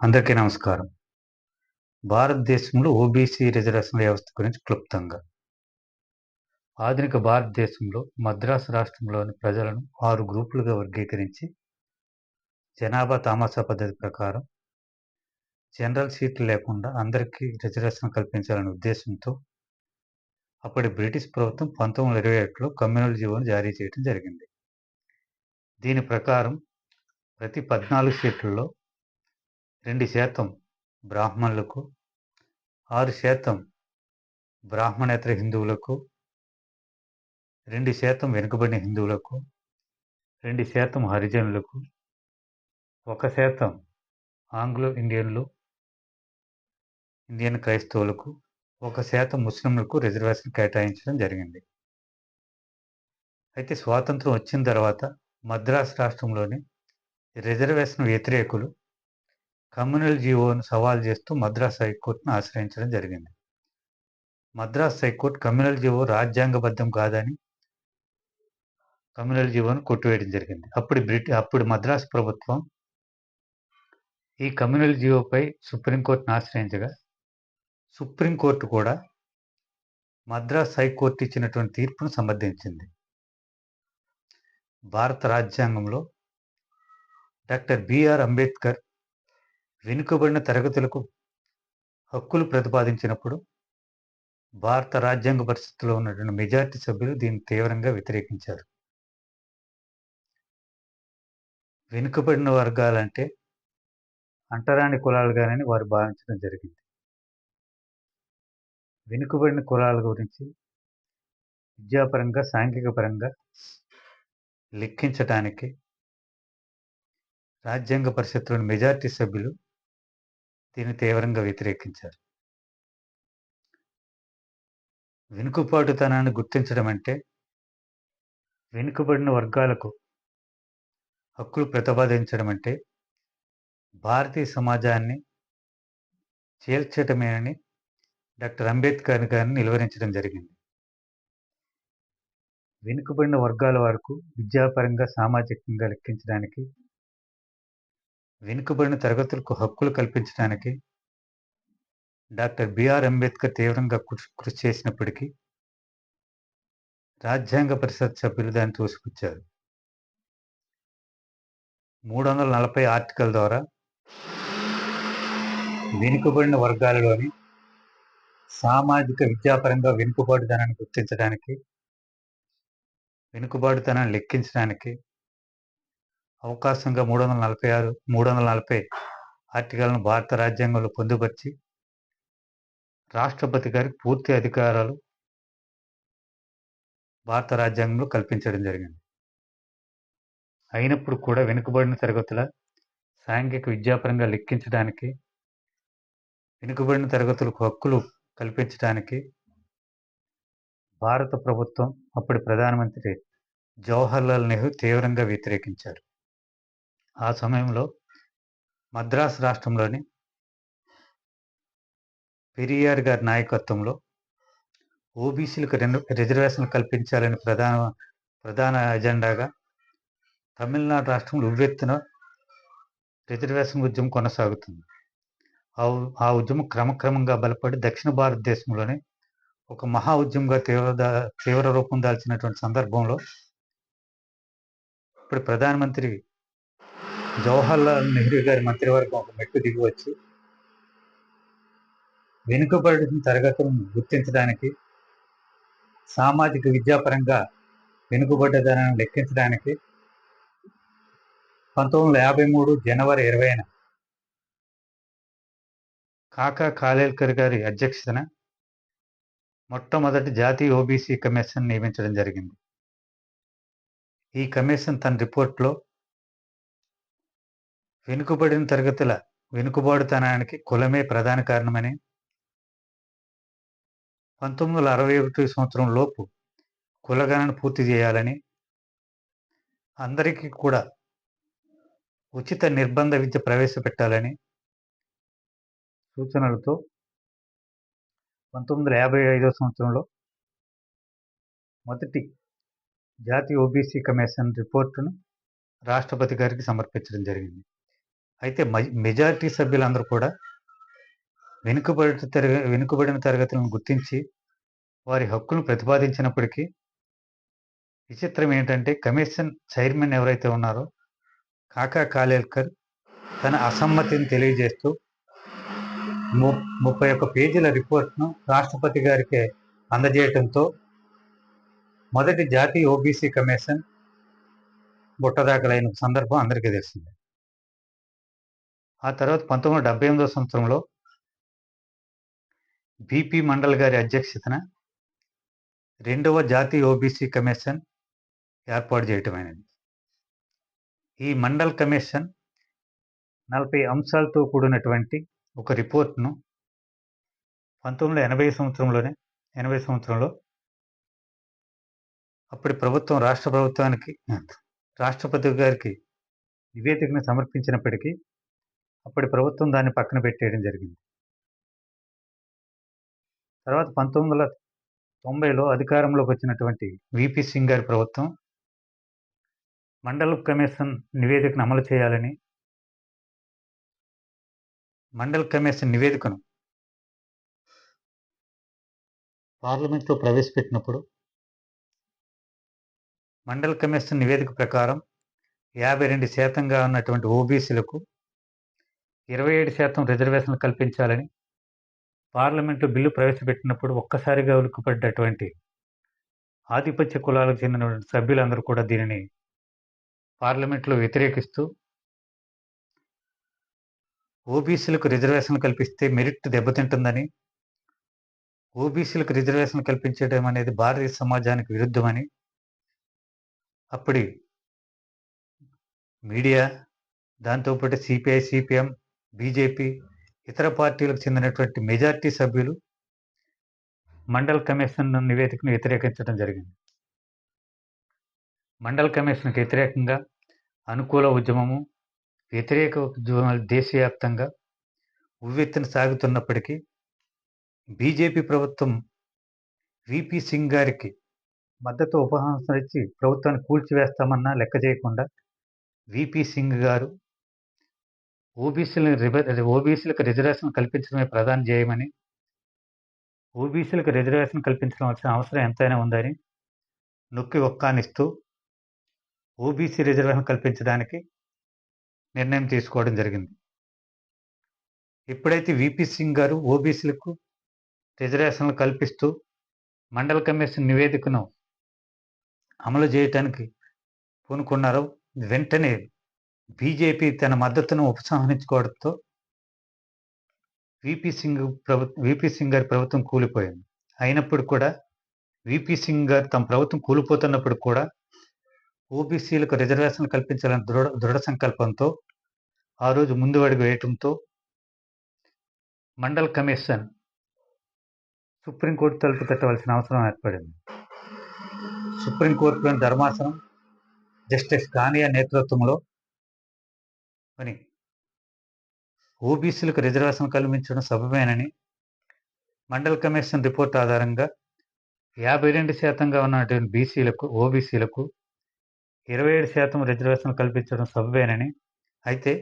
అందరికీ నమస్కారం. భారతదేశంలో ఓబీసీ రిజర్వేషన్ వ్యవస్థ గురించి క్లుప్తంగా. ఆధునిక భారతదేశంలో మద్రాసు రాష్ట్రంలోని ప్రజలను ఆరు గ్రూపులుగా వర్గీకరించి జనాభా తామాసా పద్ధతి ప్రకారం జనరల్ సీట్లు లేకుండా అందరికీ రిజర్వేషన్ కల్పించాలనే ఉద్దేశంతో అప్పటి బ్రిటిష్ ప్రభుత్వం పంతొమ్మిది వందల ఇరవై ఒకటిలో కమ్యూనల్ జీవోను జారీ చేయడం జరిగింది. దీని ప్రకారం ప్రతి పద్నాలుగు సీట్లలో రెండు శాతం బ్రాహ్మణులకు ఆరు శాతం బ్రాహ్మణేతర హిందువులకు రెండు శాతం వెనుకబడిన హిందువులకు రెండు శాతం హరిజనులకు ఒక శాతం ఆంగ్లో ఇండియన్లు ఇండియన్ క్రైస్తవులకు ఒక శాతం ముస్లింలకు రిజర్వేషన్ కేటాయించడం జరిగింది. అయితే స్వాతంత్రం వచ్చిన తర్వాత మద్రాసు రాష్ట్రంలోని రిజర్వేషన్ వ్యతిరేకులు కమ్యూనల్ జీవోను సవాల్ చేస్తూ మద్రాస్ హైకోర్టును ఆశ్రయించడం జరిగింది. Madras high court communal GO రాజ్యాంగబద్ధం కాదని కమ్యూనల్ జీవోను కొట్టివేయడం జరిగింది. అప్పుడు బ్రిటి అప్పుడు మద్రాస్ ప్రభుత్వం ఈ కమ్యూనల్ జీవోపై సుప్రీంకోర్టును ఆశ్రయించగా సుప్రీంకోర్టు కూడా మద్రాస్ హైకోర్టు ఇచ్చినటువంటి తీర్పును సమర్థించింది. భారత రాజ్యాంగంలో డాక్టర్ బిఆర్ అంబేద్కర్ వెనుకబడిన తరగతులకు హక్కులు ప్రతిపాదించినప్పుడు భారత రాజ్యాంగ పరిస్థితిలో ఉన్నటువంటి మెజార్టీ సభ్యులు దీన్ని తీవ్రంగా వ్యతిరేకించారు. వెనుకబడిన వర్గాలంటే అంటరాని కులాలుగానని వారు భావించడం జరిగింది. వెనుకబడిన కులాల గురించి విద్యాపరంగా సాంఘిక పరంగా లెక్కించటానికి రాజ్యాంగ పరిషత్తులోని మెజార్టీ సభ్యులు దీన్ని తీవ్రంగా వ్యతిరేకించారు. వెనుకపాటుతనాన్ని గుర్తించడం అంటే వెనుకబడిన వర్గాలకు హక్కులు ప్రతిపాదించడం అంటే భారతీయ సమాజాన్ని చేల్చటమేనని డాక్టర్ అంబేద్కర్ గారిని నిలువరించడం జరిగింది. వెనుకబడిన వర్గాల వరకు విద్యాపరంగా సామాజికంగా లెక్కించడానికి వెనుకబడిన తరగతులకు హక్కులు కల్పించడానికి డాక్టర్ బిఆర్ అంబేద్కర్ తీవ్రంగా కృషి కృషి చేసినప్పటికీ రాజ్యాంగ పరిషత్ సభ్యులు దాన్ని తోసిపుచ్చారు. మూడు వందల నలభై ఆర్టికల్ ద్వారా వెనుకబడిన వర్గాలలోని సామాజిక విద్యాపరంగా వెనుకబాటుదనాన్ని గుర్తించడానికి వెనుకబాటుతనాన్ని లెక్కించడానికి అవకాశంగా మూడు వందల నలభై ఆరు మూడు వందల నలభై ఆర్టికల్ను భారత రాజ్యాంగంలో పొందుపరిచి రాష్ట్రపతి గారికి పూర్తి అధికారాలు భారత రాజ్యాంగంలో కల్పించడం జరిగింది. అయినప్పుడు కూడా వెనుకబడిన తరగతుల సాంఘిక విద్యాపరంగా లెక్కించడానికి వెనుకబడిన తరగతులకు హక్కులు కల్పించడానికి భారత ప్రభుత్వం అప్పటి ప్రధానమంత్రి జవహర్లాల్ నెహ్రూ తీవ్రంగా వ్యతిరేకించారు. ఆ సమయంలో మద్రాసు రాష్ట్రంలోని పెరియార్ గారి నాయకత్వంలో ఓబీసీలకు రెండు రిజర్వేషన్లు కల్పించాలని ప్రధాన ప్రధాన ఎజెండాగా తమిళనాడు రాష్ట్రంలో ఉవ్వెత్తున రిజర్వేషన్ ఉద్యమం కొనసాగుతుంది. ఆ ఆ ఉద్యమం క్రమక్రమంగా బలపడి దక్షిణ భారతదేశంలోనే ఒక మహా ఉద్యమంగా తీవ్ర తీవ్ర రూపం దాల్చినటువంటి సందర్భంలో ఇప్పుడు ప్రధానమంత్రి జవహర్లాల్ నెహ్రూ గారి మంత్రివర్గం ఒక మెట్టు దిగి వచ్చి వెనుకబడిన తరగతులను గుర్తించడానికి సామాజిక విద్యాపరంగా వెనుకబడ్డదనాన్ని లెక్కించడానికి పంతొమ్మిది వందల యాభై మూడు జనవరి ఇరవైన కాకా కాలేల్కర్ గారి అధ్యక్షతన మొట్టమొదటి జాతీయ ఓబీసీ కమిషన్ నియమించడం జరిగింది. ఈ కమిషన్ తన రిపోర్ట్లో వెనుకబడిన తరగతుల వెనుకబాటుతనానికి కులమే ప్రధాన కారణమని పంతొమ్మిది వందల అరవై ఒకటి సంవత్సరం లోపు కులగణన పూర్తి చేయాలని అందరికీ కూడా ఉచిత నిర్బంధ విద్య ప్రవేశపెట్టాలని సూచనలతో పంతొమ్మిది వందల యాభై ఐదో సంవత్సరంలో మొదటి జాతీయ ఓబీసీ కమిషన్ రిపోర్టును రాష్ట్రపతి గారికి సమర్పించడం జరిగింది. అయితే మెజారిటీ సభ్యులందరూ కూడా వెనుకబడి తరగ వెనుకబడిన తరగతులను గుర్తించి వారి హక్కులను ప్రతిపాదించినప్పటికీ విచిత్రం ఏంటంటే కమిషన్ చైర్మన్ ఎవరైతే ఉన్నారో కాకా కాలేల్కర్ తన అసమ్మతిని తెలియజేస్తూ ము ముప్పై ఒక్క పేజీల రిపోర్ట్ను రాష్ట్రపతి గారికి అందజేయటంతో మొదటి జాతీయ ఓబీసీ కమిషన్ బుట్టదాఖలైన సందర్భం అందరికీ తెలిసిందే ఆ తర్వాత పంతొమ్మిది వందల డెబ్బై ఎనిమిదో సంవత్సరంలో బీపీ మండల్ గారి అధ్యక్షతన రెండవ జాతీయ ఓబీసీ కమిషన్ ఏర్పాటు చేయటమైనది ఈ మండల్ కమిషన్ నలభై అంశాలతో కూడినటువంటి ఒక రిపోర్ట్ను పంతొమ్మిది వందల ఎనభై సంవత్సరంలోనే ఎనభై సంవత్సరంలో అప్పటి ప్రభుత్వం రాష్ట్ర ప్రభుత్వానికి రాష్ట్రపతి గారికి నివేదికను సమర్పించినప్పటికీ అప్పటి ప్రభుత్వం దాన్ని పక్కన పెట్టేయడం జరిగింది. తర్వాత పంతొమ్మిది వందల తొంభైలో అధికారంలోకి వచ్చినటువంటి విపి సింగ్ గారి ప్రభుత్వం మండల కమిషన్ నివేదికను అమలు చేయాలని మండల కమిషన్ నివేదికను పార్లమెంట్లో ప్రవేశపెట్టినప్పుడు మండల కమిషన్ నివేదిక ప్రకారం యాభై రెండు శాతంగా ఉన్నటువంటి ఓబీసీలకు ఇరవై ఏడు శాతం రిజర్వేషన్లు కల్పించాలని పార్లమెంట్లో బిల్లు ప్రవేశపెట్టినప్పుడు ఒక్కసారిగా ఉలిక్కిపడ్డటువంటి ఆధిపత్య కులాలకు చెందిన సభ్యులందరూ కూడా దీనిని పార్లమెంట్లో వ్యతిరేకిస్తూ ఓబీసీలకు రిజర్వేషన్ కల్పిస్తే మెరిట్ దెబ్బతింటుందని ఓబీసీలకు రిజర్వేషన్ కల్పించడం అనేది భారతీయ సమాజానికి విరుద్ధమని అప్పటి మీడియా దాంతోపాటు సిపిఐ సిపిఎం బీజేపీ ఇతర పార్టీలకు చెందినటువంటి మెజార్టీ సభ్యులు మండల్ కమిషన్ నివేదికను వ్యతిరేకించడం జరిగింది. మండల్ కమిషన్కి వ్యతిరేకంగా అనుకూల ఉద్యమము వ్యతిరేక ఉద్యమాలు దేశవ్యాప్తంగా ఉవ్వెత్తున సాగుతున్నప్పటికీ బీజేపీ ప్రభుత్వం విపి సింగ్ గారికి మద్దతు ఉపహాసం ఇచ్చి ప్రభుత్వాన్ని కూల్చివేస్తామన్నా లెక్క చేయకుండా విపి సింగ్ గారు ఓబీసీలను ఓబీసీలకు రిజర్వేషన్ కల్పించడమే ప్రధాన చేయమని ఓబీసీలకు రిజర్వేషన్ కల్పించడం వచ్చిన అవసరం ఎంతైనా ఉందని నొక్కి ఒక్కానిస్తూ ఓబీసీ రిజర్వేషన్ కల్పించడానికి నిర్ణయం తీసుకోవడం జరిగింది. ఎప్పుడైతే విపి సింగ్ గారు ఓబీసీలకు రిజర్వేషన్లు కల్పిస్తూ మండల కమిషన్ నివేదికను అమలు చేయటానికి పూనుకున్నారో వెంటనే బీజేపీ తన మద్దతును ఉపసంహరించుకోవడంతో విపి సింగ్ ప్రభుత్వం విపి సింగ్ గారి ప్రభుత్వం కూలిపోయింది. అయినప్పుడు కూడా విపి సింగ్ గారు తమ ప్రభుత్వం కూలిపోతున్నప్పుడు కూడా ఓబీసీలకు రిజర్వేషన్ కల్పించాలని దృఢ దృఢ సంకల్పంతో ఆ రోజు ముందు అడుగు వేయటంతో మండల్ కమిషన్ సుప్రీంకోర్టు తలుపు తట్టవలసిన అవసరం ఏర్పడింది. సుప్రీంకోర్టులోని ధర్మాసనం జస్టిస్ కానియా నేతృత్వంలో అని. ఓబీసీలకు రిజర్వేషన్ కల్పించడం సభమేనని మండల్ కమిషన్ రిపోర్ట్ ఆధారంగా యాభై రెండు శాతంగా ఉన్నటువంటి బీసీలకు ఓబీసీలకు ఇరవై ఏడు శాతం రిజర్వేషన్ కల్పించడం సభ్యేనని అయితే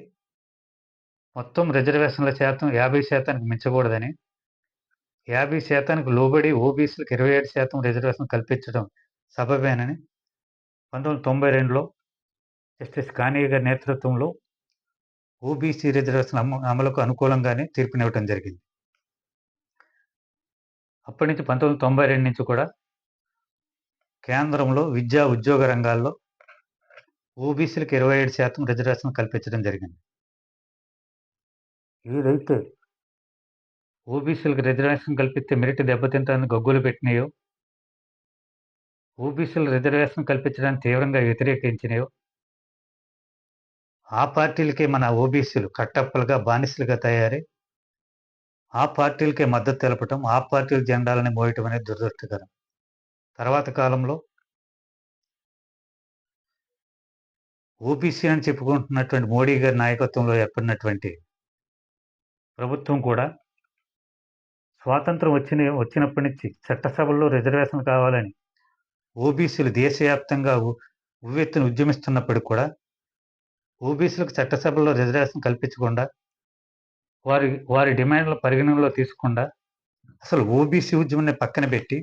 మొత్తం రిజర్వేషన్ల శాతం యాభై శాతానికి మించకూడదని. యాభై శాతానికి లోబడి ఓబీసీలకు ఇరవై ఏడు శాతం రిజర్వేషన్ కల్పించడం సభవేనని పంతొమ్మిది వందల తొంభై రెండులో జస్టిస్ కానియా గారి నేతృత్వంలో ఓబీసీ రిజర్వేషన్ అమలుకు అనుకూలంగానే తీర్పునివ్వటం జరిగింది. అప్పటి నుంచి పంతొమ్మిది తొంభై రెండు నుంచి కూడా కేంద్రంలో విద్యా ఉద్యోగ రంగాల్లో ఓబీసీలకు ఇరవై ఏడు శాతం రిజర్వేషన్ కల్పించడం జరిగింది. ఏదైతే ఓబీసీలకు రిజర్వేషన్ కల్పిస్తే మెరిట్ దెబ్బతింటారని గగ్గులు పెట్టినాయో ఓబీసీలు రిజర్వేషన్ కల్పించడానికి తీవ్రంగా వ్యతిరేకించినాయో ఆ పార్టీలకే మన ఓబీసీలు కట్టప్పలుగా బానిసలుగా తయారై ఆ పార్టీలకే మద్దతు తెలపటం ఆ పార్టీల జెండాలని మోయటం అనేది దురదృష్టకరం. తర్వాత కాలంలో ఓబీసీ అని చెప్పుకుంటున్నటువంటి మోడీ గారి నాయకత్వంలో ఏర్పడినటువంటి ప్రభుత్వం కూడా స్వాతంత్రం వచ్చిన వచ్చినప్పటి నుంచి చట్టసభల్లో రిజర్వేషన్ కావాలని ఓబీసీలు దేశవ్యాప్తంగా ఉవ్వెత్తున ఉద్యమిస్తున్నప్పటికి కూడా ఓబీసీలకు చట్టసభలో రిజర్వేషన్ కల్పించకుండా వారి వారి డిమాండ్లు పరిగణనలో తీసుకుండా అసలు ఓబీసీ ఉద్యమాన్ని పక్కన పెట్టి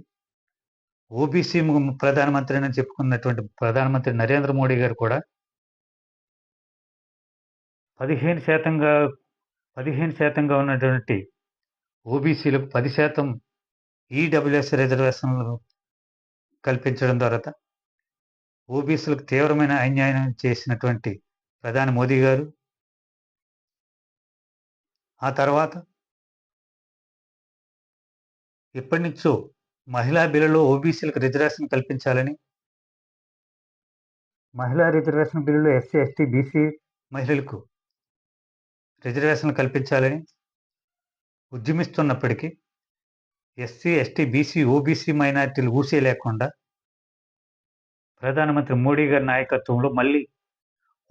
ఓబీసీ ప్రధానమంత్రి అని చెప్పుకున్నటువంటి ప్రధానమంత్రి నరేంద్ర మోడీ గారు కూడా పదిహేను శాతంగా పదిహేను శాతంగా ఉన్నటువంటి ఓబీసీలకు పది శాతం ఈడబ్ల్యూఎస్ రిజర్వేషన్లు కల్పించడం ద్వారా ఓబీసీలకు తీవ్రమైన అన్యాయం చేసినటువంటి ప్రధాని మోదీ గారు. ఆ తర్వాత ఎప్పటి నుంచో మహిళా బిల్లులో ఓబీసీలకు రిజర్వేషన్ కల్పించాలని. మహిళా రిజర్వేషన్ బిల్లులో ఎస్సీ ఎస్టీ బీసీ మహిళలకు రిజర్వేషన్లు కల్పించాలని ఉద్యమిస్తున్నప్పటికీ ఎస్సీ ఎస్టీ బీసీ ఓబీసీ మైనార్టీలు ఊసే లేకుండా ప్రధానమంత్రి మోడీ గారి నాయకత్వంలో మళ్ళీ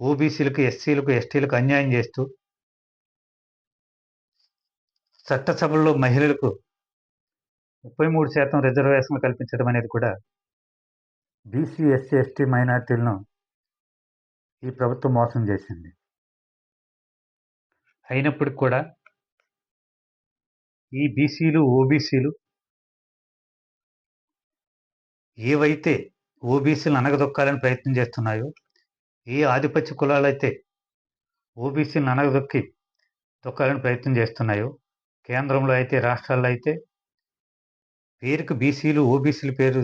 ఓబీసీలకు ఎస్సీలకు ఎస్టీలకు అన్యాయం చేస్తూ చట్టసభల్లో మహిళలకు ముప్పై మూడు శాతం రిజర్వేషన్లు కల్పించడం అనేది కూడా బీసీ ఎస్సీ ఎస్టీ మైనార్టీలను ఈ ప్రభుత్వం మోసం చేసింది. అయినప్పటికి కూడా ఈ బీసీలు ఓబీసీలు ఏవైతే ఓబీసీలు అనగదొక్కాలని ప్రయత్నం చేస్తున్నాయో ఏ ఆధిపత్య కులాలైతే ఓబీసీని అనగదొక్కి తొక్కాలని ప్రయత్నం చేస్తున్నాయో కేంద్రంలో అయితే రాష్ట్రాల్లో అయితే పేరుకు బీసీలు ఓబీసీల పేరు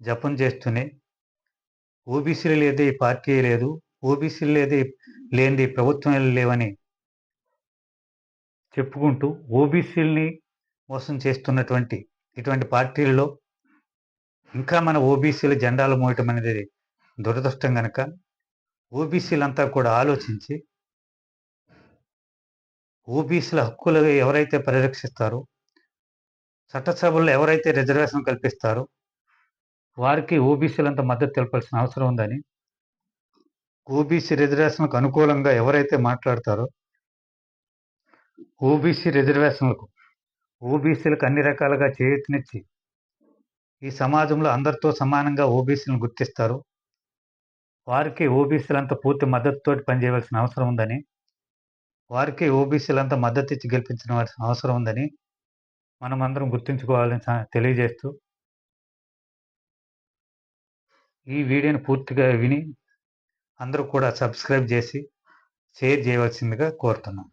జపం చేస్తూనే ఓబీసీలు లేదే ఈ పార్టీ లేదు ఓబీసీలు లేదే లేనిది ప్రభుత్వం లేవని చెప్పుకుంటూ ఓబీసీలని మోసం చేస్తున్నటువంటి ఇటువంటి పార్టీలలో ఇంకా మన ఓబీసీల జెండాలు మోయటం అనేది దురదృష్టం కనుక ఓబీసీలంతా కూడా ఆలోచించి ఓబీసీల హక్కులు ఎవరైతే పరిరక్షిస్తారో చట్టసభల్లో ఎవరైతే రిజర్వేషన్ కల్పిస్తారో వారికి ఓబీసీలంతా మద్దతు తెలపాల్సిన అవసరం ఉందని ఓబీసీ రిజర్వేషన్లకు అనుకూలంగా ఎవరైతే మాట్లాడతారో ఓబీసీ రిజర్వేషన్లకు ఓబీసీలకు అన్ని రకాలుగా చేయూతనిచ్చి ఈ సమాజంలో అందరితో సమానంగా ఓబీసీలను గుర్తిస్తారు వారికి ఓబీసీలంతా పూర్తి మద్దతుతో పనిచేయవలసిన అవసరం ఉందని వారికి ఓబీసీలంతా మద్దతు ఇచ్చి గెలిపించవలసిన అవసరం ఉందని మనం అందరం గుర్తుంచుకోవాలని తెలియజేస్తూ ఈ వీడియోని పూర్తిగా విని అందరూ కూడా సబ్స్క్రైబ్ చేసి షేర్ చేయవలసిందిగా కోరుతున్నాం.